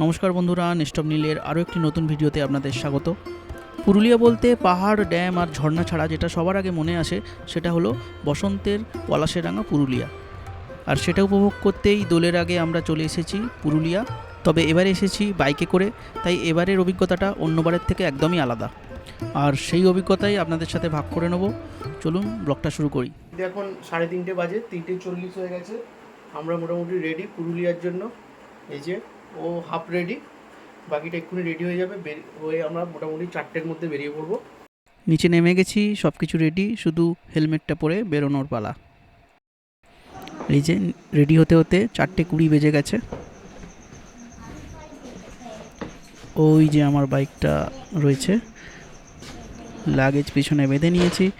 নমস্কার বন্ধুরা নেস্টপ নীলের আরও একটি নতুন ভিডিওতে আপনাদের স্বাগত। পুরুলিয়া বলতে পাহাড়, ড্যাম আর ঝর্ণা ছাড়া যেটা সবার আগে মনে আসে, সেটা হলো বসন্তের পলাশেরাঙা পুরুলিয়া। আর সেটা উপভোগ করতেই দোলের আগে আমরা চলে এসেছি পুরুলিয়া। তবে এবারে এসেছি বাইকে করে, তাই এবারের অভিজ্ঞতাটা অন্যবারের থেকে একদমই আলাদা। আর সেই অভিজ্ঞতাই আপনাদের সাথে ভাগ করে নেব। চলুন ব্লগটা শুরু করি। এখন সাড়ে তিনটে বাজে, তিনটে চল্লিশ হয়ে গেছে। আমরা মোটামুটি রেডি পুরুলিয়ার জন্য। এই যে ও হাফ রেডি বাকিটা এক্ষুনি রেডি হয়ে যাবে হয়ে আমরা মোটামুটি চারটের মধ্যে বেরিয়ে পড়ব। নিচে নেমে গেছি সব কিছু রেডি শুধু হেলমেটটা পরে বেরোনোর পালা। এই যে রেডি হতে হতে চারটে কুড়ি বেজে গেছে। ওই যে আমার বাইকটা রয়েছে। লাগেজ পিছনে বেঁধে নিয়েছি।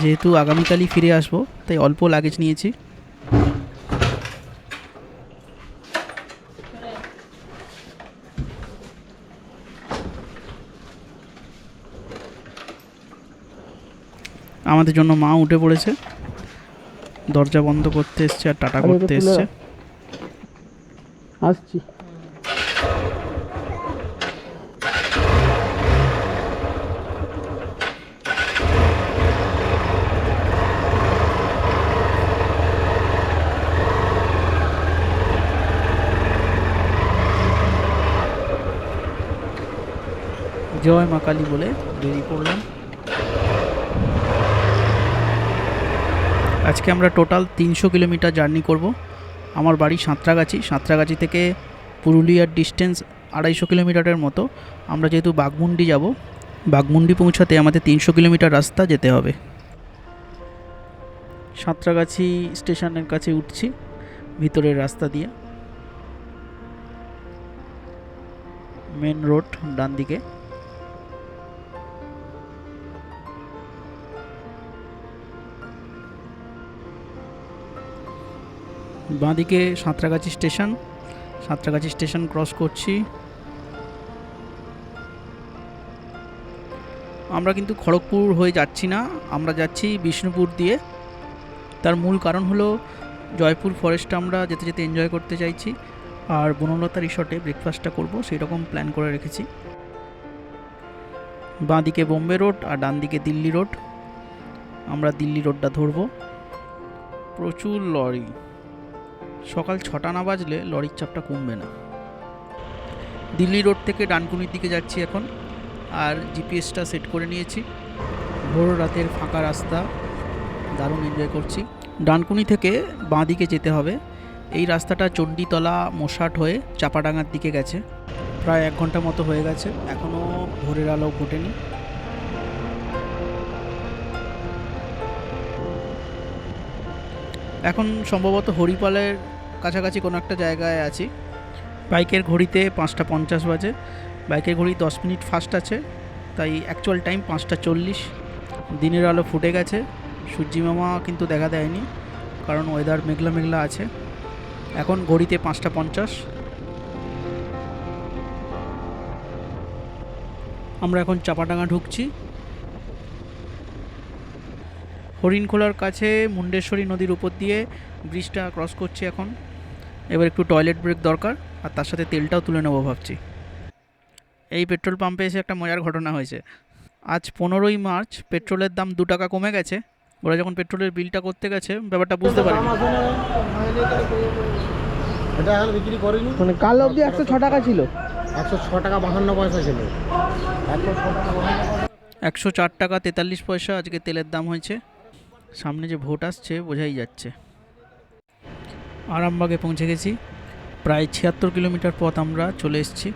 যেহেতু আগামীকালই ফিরে আসব, তাই অল্প লাগেজ নিয়েছি। আমাদের জন্য মা উঠে পড়েছে। দরজা বন্ধ করতে এসছে আর টাটা করতে এসছে। আসছি। জয় মা কালী বলে বেরিয়ে পড়লাম আজকে আমরা টোটাল তিনশো কিলোমিটার জার্নি করব। আমার বাড়ি সাঁতরাগাছি। সাঁতরাগাছি থেকে পুরুলিয়ার ডিস্টেন্স আড়াইশো কিলোমিটারের মতো। আমরা যেহেতু বাঘমুন্ডি যাব, বাঘমুন্ডি পৌঁছাতে আমাদের তিনশো কিলোমিটার রাস্তা যেতে হবে। সাঁতরাগাছি স্টেশনের কাছে উঠছি, ভিতরের রাস্তা দিয়ে। মেন রোড ডান দিকে বাঁদিকে Santragachi station. Santragachi station cross করছি। আমরা কিন্তু খড়গপুর হয়ে যাচ্ছি না, আমরা যাচ্ছি বিষ্ণুপুর দিয়ে। তার মূল কারণ হলো জয়পুর ফরেস্টটা আমরা যেতে যেতে এনজয় করতে চাইছি, আর বনলতা রিসর্টে ব্রেকফাস্টটা করব সেই রকম প্ল্যান করে রেখেছি। বাঁদিকে বোম্বে রোড আর ডান দিকে দিল্লি রোড। আমরা দিল্লি রোডটা ধরবো। প্রচুর লরি। সকাল ছটা না বাজলে লরির চাপটা কমবে না। দিল্লি রোড থেকে ডানকুনির দিকে যাচ্ছি এখন, আর জিপিএসটা সেট করে নিয়েছি। ভোর রাতের ফাঁকা রাস্তা, দারুণ এনজয় করছি। ডানকুনি থেকে বাঁ দিকে যেতে হবে। এই রাস্তাটা চণ্ডীতলা মোষাট হয়ে চাপাডাঙ্গার দিকে গেছে। প্রায় এক ঘণ্টা মতো হয়ে গেছে এখনও ভোরের আলো ফোটেনি। এখন সম্ভবত হরিপালের কাছাকাছি কোনো একটা জায়গায় আছি। বাইকের ঘড়িতে পাঁচটা পঞ্চাশ বাজে। বাইকের ঘড়ি দশ মিনিট ফাস্ট আছে। তাই অ্যাকচুয়াল টাইম পাঁচটা চল্লিশ। দিনের আলো ফুটে গেছে। সূর্যি মামা কিন্তু দেখা দেয়নি। কারণ ওয়েদার মেঘলা মেঘলা আছে। এখন ঘড়িতে পাঁচটা পঞ্চাশ। আমরা এখন চাপাডাঙ্গা ঢুকছি। হরিণখোলার কাছে মুন্ডেশ্বরী নদীর উপর দিয়ে ব্রিজটা ক্রস করছি এখন। এবার একটু টয়লেট ব্রেক দরকার আর তার সাথে তেলটাও তুলে নেব ভাবছি। এই পেট্রোল পাম্পে এসে একটা মজার ঘটনা হয়েছে। আজ পনেরোই মার্চ পেট্রোলের দাম দু টাকা কমে গেছে। ওরা যখন পেট্রোলের বিলটা করতে গেছে ব্যাপারটা বুঝতে এটা এখন বিক্রি করিনি। মানে কাল অবধি একশো ছ টাকা ছিল। একশো ছ টাকা বাহান্ন পয়সা ছিল। একশো চার টাকা তেতাল্লিশ পয়সা আজকে তেলের দাম হয়েছে। সামনে যে ভোট আসছে বোঝাই যাচ্ছে। আরামবাগে পৌঁছে গেছি। প্রায় ছিয়াত্তর কিলোমিটার পথ আমরা চলে এসেছি।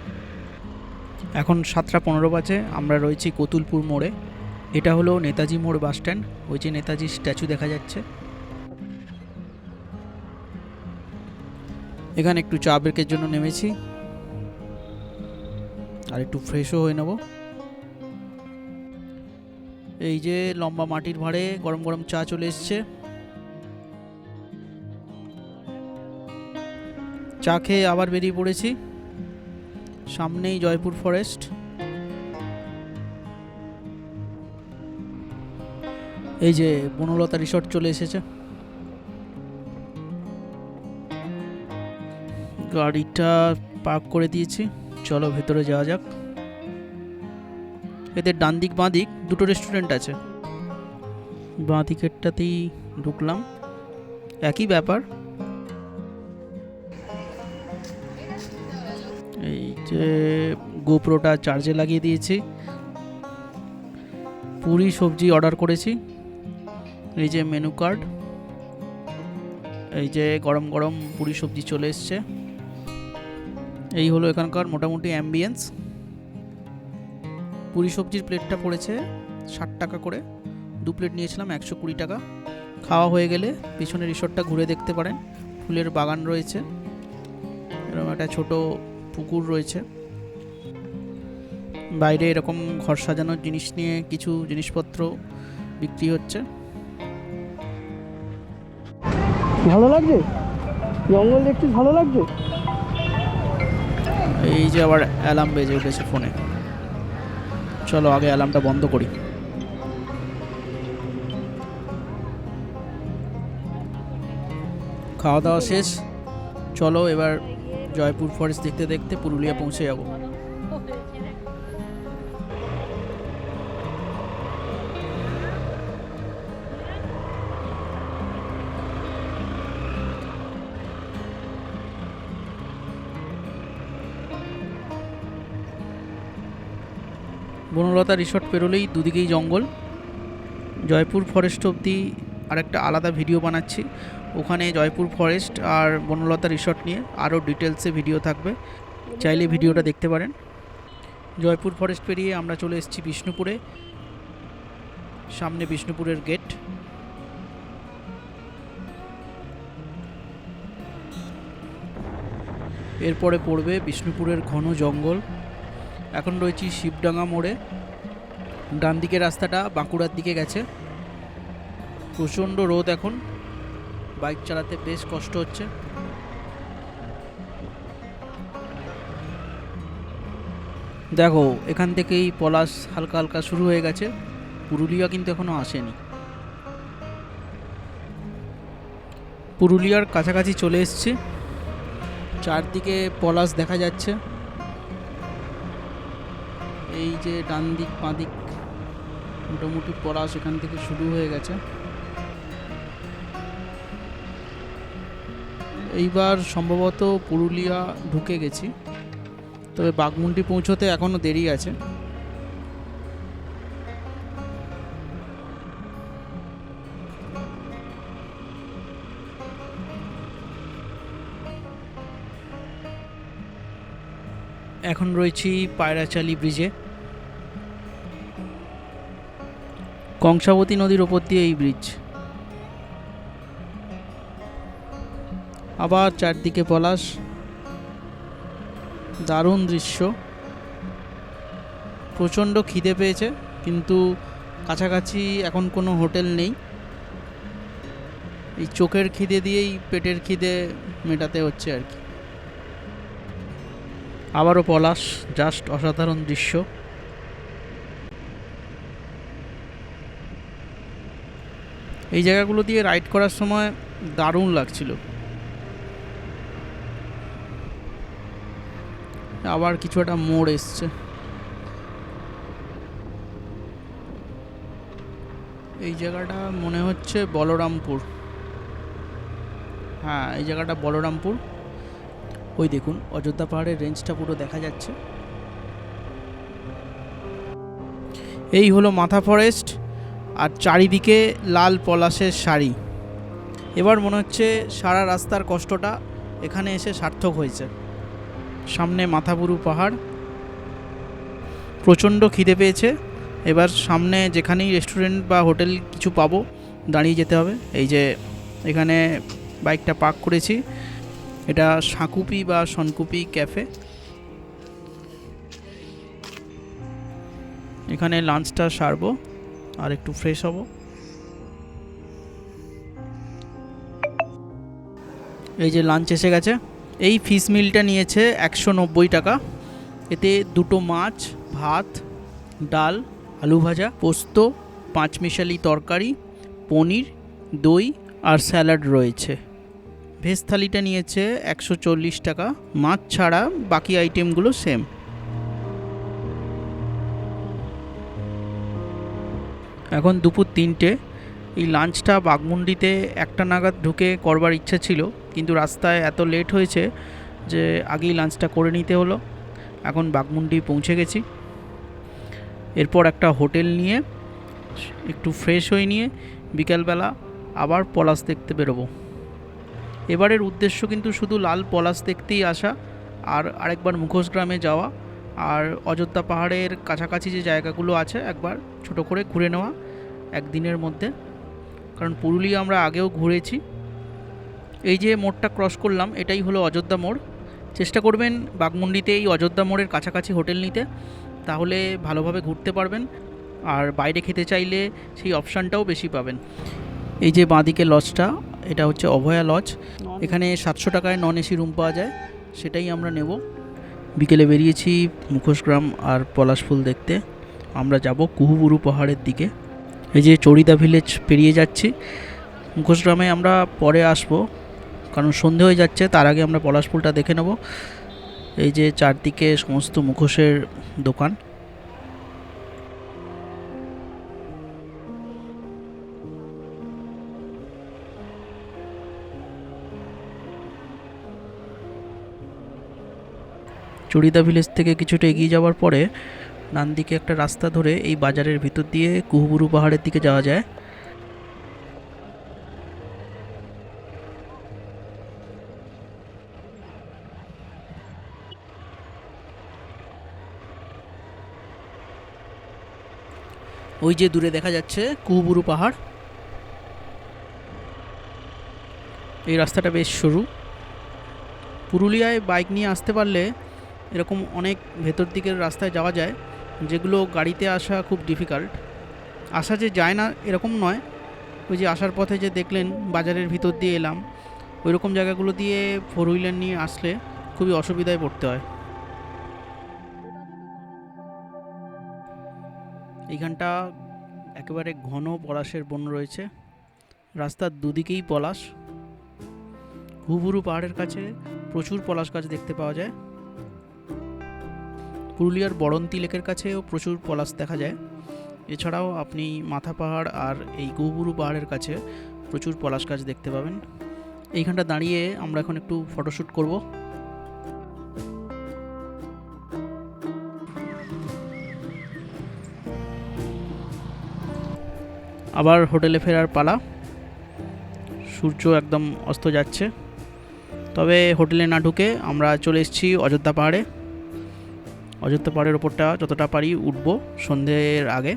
এখন সাতটা পনেরো বাজে, আমরা রয়েছি কতুলপুর মোড়ে। এটা হলো নেতাজি মোড় বাস স্ট্যান্ড। ওই যে নেতাজি স্ট্যাচু দেখা যাচ্ছে। এখানে একটু চা ব্রেকের জন্য নেমেছি। আর একটু ফ্রেশও হয়ে নেব। এই যে লম্বা মাটির ভাঁড়ে গরম গরম চা চলে এসছে। চা খেয়ে আবার বেরিয়ে পড়েছি। সামনেই জয়পুর ফরেস্ট। এই যে বনলতা রিসর্ট চলে এসেছে। গাড়িটা পার্ক করে দিয়েছি। চলো ভেতরে যাওয়া যাক। এদের ডান দিক বাঁ দিক দুটো রেস্টুরেন্ট আছে। বাঁ দিকেরটাতেই ঢুকলাম। একই ব্যাপার। যে গোপ্রোটা চার্জে লাগিয়ে দিয়েছি। পুরি সবজি অর্ডার করেছি। এই যে মেনু কার্ড এই যে গরম গরম পুরি সবজি চলে এসছে। এই হলো এখানকার মোটামুটি অ্যাম্বিয়েন্স পুরি সবজির প্লেটটা পড়েছে ষাট টাকা করে। দু প্লেট নিয়েছিলাম একশো কুড়ি টাকা। খাওয়া হয়ে গেলে পিছনে রিসোর্টটা ঘুরে দেখতে পারেন। ফুলের বাগান রয়েছে। এরকম একটা ছোট পুকুর রয়েছে। বাইরে এরকম ঘর সাজানোর জিনিস নিয়ে কিছু জিনিসপত্র বিক্রি হচ্ছে। ভালো লাগছে? জঙ্গল দেখছিস ভালো লাগছে? এই যে আবার অ্যালার্ম বেজে উঠেছে ফোনে। চলো আগে অ্যালার্মটা বন্ধ করি। খাওয়া দাওয়া শেষ। চলো এবার জয়পুর ফরেস্ট দেখতে দেখতে পুরুলিয়া পৌঁছে যাব। বনলতা রিসর্ট পেরোলেই দুদিকেই জঙ্গল। জয়পুর ফরেস্ট অবধি আরেকটা আলাদা ভিডিও বানাচ্ছি। ওখানে জয়পুর ফরেস্ট আর বনলতা রিসর্ট নিয়ে আরও ডিটেলসে ভিডিও থাকবে। চাইলে ভিডিওটা দেখতে পারেন। জয়পুর ফরেস্ট পেরিয়ে আমরা চলে এসেছি বিষ্ণুপুরে। সামনে বিষ্ণুপুরের গেট এরপরে পড়বে বিষ্ণুপুরের ঘন জঙ্গল। এখন রয়েছি শিবডাঙ্গা মোড়ে। ডান দিকের রাস্তাটা বাঁকুড়ার দিকে গেছে। প্রচণ্ড রোদ এখন। বাইক চালাতে বেশ কষ্ট হচ্ছে। দেখো, এখান থেকেই পলাশ হালকা হালকা শুরু হয়ে গেছে। পুরুলিয়া কিন্তু এখনও আসেনি। পুরুলিয়ার কাছাকাছি চলে এসছে। চারদিকে পলাশ দেখা যাচ্ছে। এই যে ডান দিক বাঁ দিক মোটামুটি পলাশ এখান থেকে শুরু হয়ে গেছে। এইবার সম্ভবত পুরুলিয়া ঢুকে গেছি। তবে বাঘমুন্ডি পৌঁছতে এখনও দেরি আছে। এখন রয়েছি পায়রাচালি ব্রিজে। কংসাবতী নদীর ওপর দিয়ে এই ব্রিজ। আবার চারদিকে পলাশ। দারুণ দৃশ্য। প্রচণ্ড খিদে পেয়েছে, কিন্তু কাছাকাছি এখন কোনো হোটেল নেই। এই চোখের খিদে দিয়েই পেটের খিদে মেটাতে হচ্ছে আর কি। আবারও পলাশ, জাস্ট অসাধারণ দৃশ্য। এই জায়গাগুলো দিয়ে রাইড করার সময় দারুণ লাগছিল। আবার কিছু একটা মোড় এসছে। এই জায়গাটা মনে হচ্ছে বলরামপুর। হ্যাঁ এই জায়গাটা বলরামপুর। ওই দেখুন, অযোধ্যা পাহাড়ের রেঞ্জটা পুরো দেখা যাচ্ছে। এই হলো মাথা ফরেস্ট আর চারিদিকে লাল পলাশের শাড়ি। এবার মনে হচ্ছে সারা রাস্তার কষ্টটা এখানে এসে সার্থক হয়েছে। সামনে মাথাপুরু পাহাড়। প্রচণ্ড খিদে পেয়েছে। এবার সামনে যেখানেই রেস্টুরেন্ট বা হোটেল কিছু পাবো, দাঁড়িয়ে যেতে হবে। এই যে এখানে বাইকটা পার্ক করেছি। এটা সাঁকুপি বা সনকুপি ক্যাফে এখানে লাঞ্চটা সারবো আর একটু ফ্রেশ হব। এই যে লাঞ্চ এসে গেছে। এই ফিশ মিলটা নিয়েছে একশো নব্বই টাকা। এতে দুটো মাছ, ভাত, ডাল, আলু ভাজা, পোস্ত পাঁচমিশালি তরকারি, পনির, দই আর স্যালাড রয়েছে। ভেজ থালিটা নিয়েছে একশো চল্লিশ টাকা। মাছ ছাড়া বাকি আইটেমগুলো সেম। এখন দুপুর তিনটে। এই লাঞ্চটা বাগমুন্ডিতে একটা নাগাদ ঢুকে করবার ইচ্ছা ছিল। কিন্তু রাস্তায় এত লেট হয়েছে যে আগেই লাঞ্চটা করে নিতে হলো। এখন বাগমুন্ডি পৌঁছে গেছি। এরপর একটা হোটেল নিয়ে, একটু ফ্রেশ হয়ে নিয়ে বিকালবেলা আবার পলাশ দেখতে বেরোবো। এবারের উদ্দেশ্য কিন্তু শুধু লাল পলাশ দেখতেই আসা আর আরেকবার মুখোশ গ্রামে যাওয়া আর অযোধ্যা পাহাড়ের কাছাকাছি যে জায়গাগুলো আছে একবার ছোট করে ঘুরে নেওয়া একদিনের মধ্যে। কারণ পুরুলিয়া আমরা আগেও ঘুরেছি। এই যে মোড়টা ক্রস করলাম, এটাই হলো অযোধ্যা মোড়। চেষ্টা করবেন বাগমুন্ডিতে এই অযোধ্যা মোড়ের কাছাকাছি হোটেল নিতে। তাহলে ভালোভাবে ঘুরতে পারবেন। আর বাইরে খেতে চাইলে সেই অপশানটাও বেশি পাবেন। এই যে বাঁদিকে লজটা এটা হচ্ছে অভয়া লজ এখানে সাতশো টাকায় নন এসি রুম পাওয়া যায়। সেটাই আমরা নেব। বিকেলে বেরিয়েছি মুখোশগ্রাম আর পলাশফুল দেখতে। আমরা যাব কুহুবুরু পাহাড়ের দিকে। এই যে চড়িদা ভিলেজ পেরিয়ে যাচ্ছি। মুখোশগ্রামে আমরা পরে আসব। কারণ সন্ধে হয়ে যাচ্ছে, তার আগে আমরা পলাশফুলটা দেখে নেব। এই যে চারদিকে সমস্ত মুখোশের দোকান। চড়িদা ভিলেজ থেকে কিছুটা এগিয়ে যাওয়ার পরে ডান দিকে একটা রাস্তা ধরে এই বাজারের ভিতর দিয়ে কুহুবুরু পাহাড়ের দিকে যাওয়া যায়। ওই যে দূরে দেখা যাচ্ছে কুহুবুরু পাহাড়। এই রাস্তাটা বেশ সরু। পুরুলিয়ায় বাইক নিয়ে আসতে পারলে এরকম অনেক ভেতর দিকের রাস্তায় যাওয়া যায়, যেগুলো গাড়িতে আসা খুব ডিফিকাল্ট আসা যে যায় না এরকম নয়। ওই যে আসার পথে যে দেখলেন, বাজারের ভিতর দিয়ে এলাম ওই রকম জায়গাগুলো দিয়ে ফোর হুইলার নিয়ে আসলে খুবই অসুবিধায় পড়তে হয়। এইখানটা একেবারে ঘন পলাশের বন রয়েছে। রাস্তার দুদিকেই পলাশ। হুবুরু পাহাড়ের কাছে প্রচুর পলাশ গাছ দেখতে পাওয়া যায়। পুরুলিয়ার বড়ন্তি লেকের কাছেও প্রচুর পলাশ দেখা যায়। এছাড়াও আপনি মাথা পাহাড় আর এই গৌবুরু পাহাড়ের কাছে প্রচুর পলাশ গাছ দেখতে পাবেন। এইখানটা দাঁড়িয়ে আমরা এখন একটু ফটোশ্যুট করব। আবার হোটেলে ফেরার পালা। সূর্য একদম অস্ত যাচ্ছে। তবে হোটেলে না ঢুকে আমরা চলে এসেছি অযোধ্যা পাহাড়ে। অযোধ্যা পাহাড়ের ওপরটা যতটা পারি উঠবো সন্ধ্যের আগে।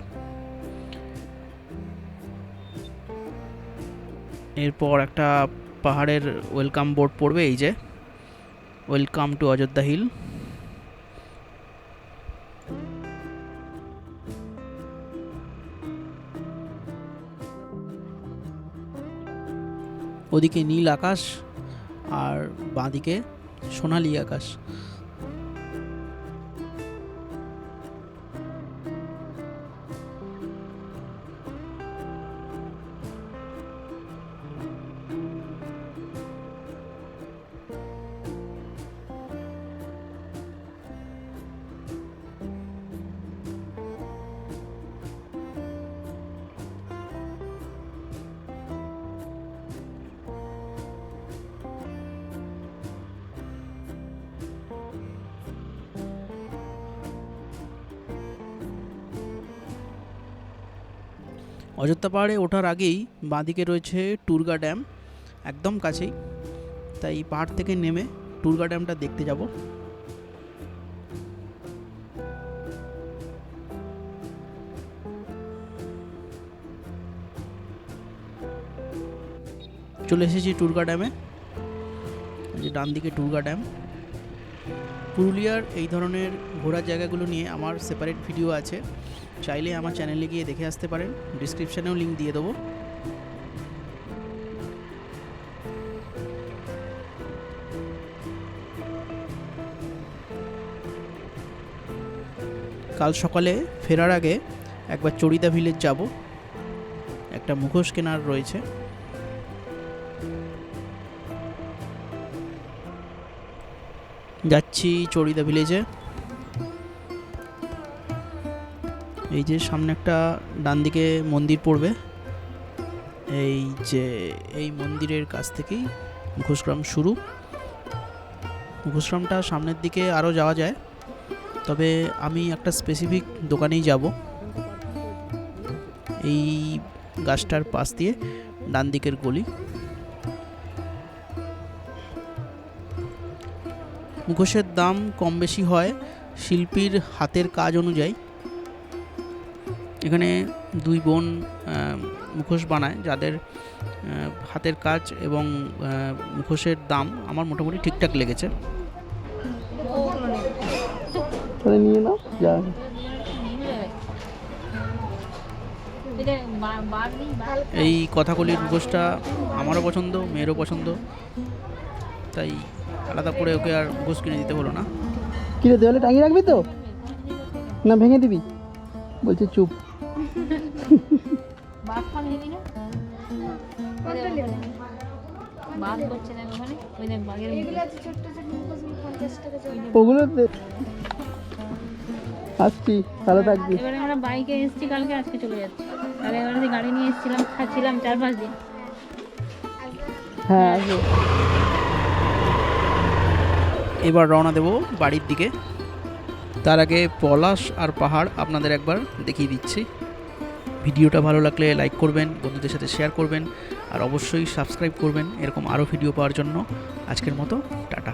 এরপর একটা পাহাড়ের ওয়েলকাম বোর্ড পড়বে, এই যে। Welcome to Ayodhya hill. ওদিকে নীল আকাশ আর বাঁদিকে সোনালি আকাশ। অযোধ্যা পাহাড়ে ওঠার আগেই বাঁদিকে রয়েছে টুরগা ড্যাম, একদম কাছেই। তাই পাহাড় থেকে নেমে টুরগা ড্যামটা দেখতে যাব। চলে এসেছি টুরগা ড্যামে যে ডান দিকে টুরগা ড্যাম। পুরুলিয়ার এই ধরনের ঘোরার জায়গাগুলো নিয়ে আমার সেপারেট ভিডিও আছে। চাইলে আমার চ্যানেলে গিয়ে দেখে আসতে পারেন। ডিসক্রিপশানেও লিঙ্ক দিয়ে দেবো। কাল সকালে ফেরার আগে একবার চড়িদা ভিলেজ যাব। একটা মুখোশ কেনার রয়েছে। যাচ্ছি চড়িদা ভিলেজে এই যে সামনে একটা ডান দিকে মন্দির পড়বে। এই যে এই মন্দিরের কাছ থেকেই মুখোশগ্রাম শুরু। মুখোশগ্রামটা সামনের দিকে আরও যাওয়া যায়। তবে আমি একটা স্পেসিফিক দোকানেই যাব। এই গাছটার পাশ দিয়ে ডান দিকের গলি। মুখোশের দাম কম বেশি হয় শিল্পীর হাতের কাজ অনুযায়ী। এখানে দুই বোন মুখোশ বানায় যাদের হাতের কাজ এবং মুখোশের দাম আমার মোটামুটি ঠিকঠাক লেগেছে। নিয়ে নাও যা। এই কথাকলির মুখোশটা আমারও পছন্দ মেয়েরও পছন্দ তাই আলাদা করে ওকে আর মুখোশ কিনে দিতে হলো না। কিরে দেওয়ালে টাঙিয়ে রাখবি তো? না ভেঙে দিবি? বলছে চুপ। বাঘ ফাঘ নেবি না। বাঘ করছে না ওখানে? ওই দেখ বাঘের ওগুলো আসছি ভালো থাকবি। এবারে আমরা বাইকে এসেছি কালকে আজকে চলে যাচ্ছি। তাহলে এবারে গাড়ি নিয়ে এসেছিলাম খাচ্ছিলাম চার পাঁচ দিন। হ্যাঁ আসব। এবার রওনা দেব বাড়ির দিকে। তার আগে পলাশ আর পাহাড় আপনাদের একবার দেখিয়ে দিচ্ছি। ভিডিওটা ভালো লাগলে লাইক করবেন, বন্ধুদের সাথে শেয়ার করবেন, আর অবশ্যই সাবস্ক্রাইব করবেন, এরকম আরও ভিডিও পাওয়ার জন্য। আজকের মতো, টাটা।